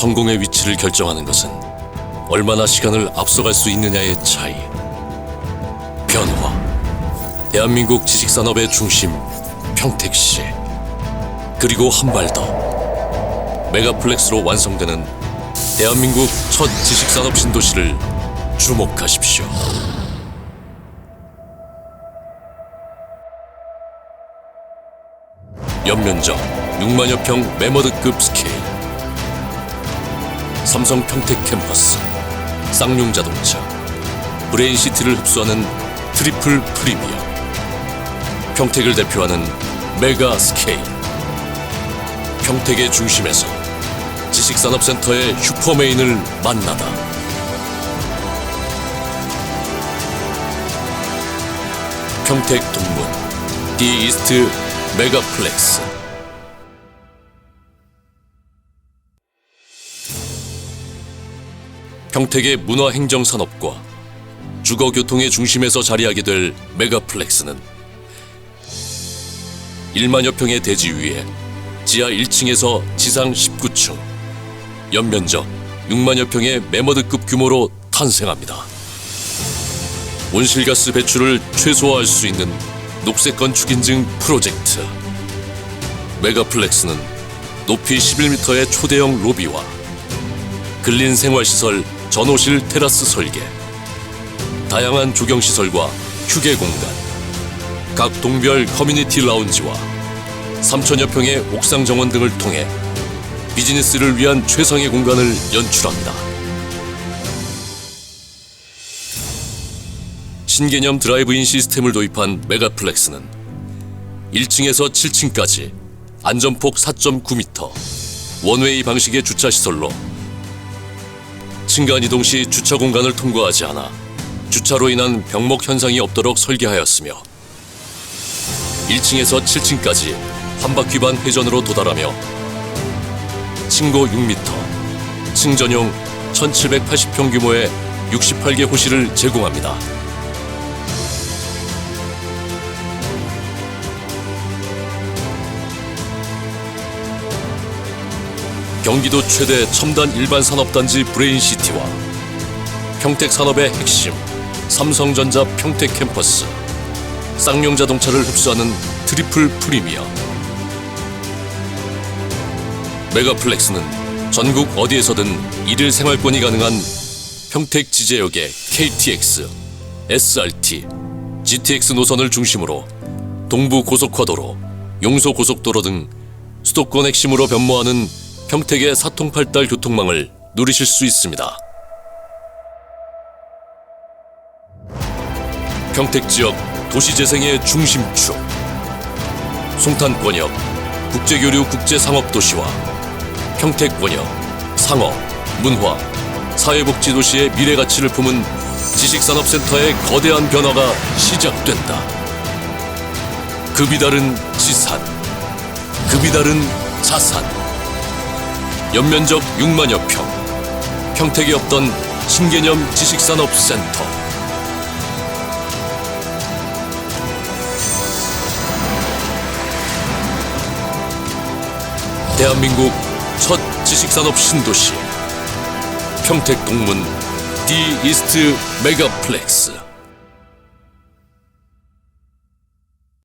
성공의 위치를 결정하는 것은 얼마나 시간을 앞서갈 수 있느냐의 차이. 변화. 대한민국 지식산업의 중심 평택시. 그리고 한 발 더. 메가플렉스로 완성되는 대한민국 첫 지식산업 신도시를 주목하십시오. 연면적 6만여 평 매머드급 스케일 삼성 평택 캠퍼스 쌍용 자동차 브레인시티를 흡수하는 트리플 프리미엄 평택을 대표하는 메가 스케일. 평택의 중심에서 지식산업센터의 슈퍼메인을 만나다. 평택 동문 디 이스트 메가플렉스 평택의 문화행정산업과 주거교통의 중심에서 자리하게 될 메가플렉스는 1만여 평의 대지 위에 지하 1층에서 지상 19층, 연면적 6만여 평의 매머드급 규모로 탄생합니다. 온실가스 배출을 최소화할 수 있는 녹색 건축 인증 프로젝트. 메가플렉스는 높이 11m의 초대형 로비와 근린 생활시설 전호실 테라스 설계, 다양한 조경시설과 휴게 공간, 각 동별 커뮤니티 라운지와 3천여 평의 옥상 정원 등을 통해 비즈니스를 위한 최상의 공간을 연출합니다. 신개념 드라이브인 시스템을 도입한 메가플렉스는 1층에서 7층까지 안전폭 4.9m 원웨이 방식의 주차 시설로 층간 이동 시 주차 공간을 통과하지 않아 주차로 인한 병목 현상이 없도록 설계하였으며 1층에서 7층까지 한 바퀴 반 회전으로 도달하며 층고 6m, 층 전용 1780평 규모의 68개 호실을 제공합니다. 경기도 최대 첨단 일반 산업단지 브레인시티와 평택 산업의 핵심 삼성전자 평택 캠퍼스 쌍용 자동차를 흡수하는 트리플 프리미엄 메가플렉스는 전국 어디에서든 일일 생활권이 가능한 평택 지제역의 KTX, SRT, GTX 노선을 중심으로 동부 고속화도로, 용소 고속도로 등 수도권 핵심으로 변모하는 평택의 사통팔달 교통망을 누리실 수 있습니다. 평택 지역 도시재생의 중심축 송탄권역 국제교류 국제상업도시와 평택권역 상업, 문화, 사회복지도시의 미래가치를 품은 지식산업센터의 거대한 변화가 시작된다. 급이 다른 지산, 급이 다른 자산 연면적 6만여 평. 평택에 없던 신개념 지식산업센터. 대한민국 첫 지식산업 신도시. 평택 동문 디 이스트 메가플렉스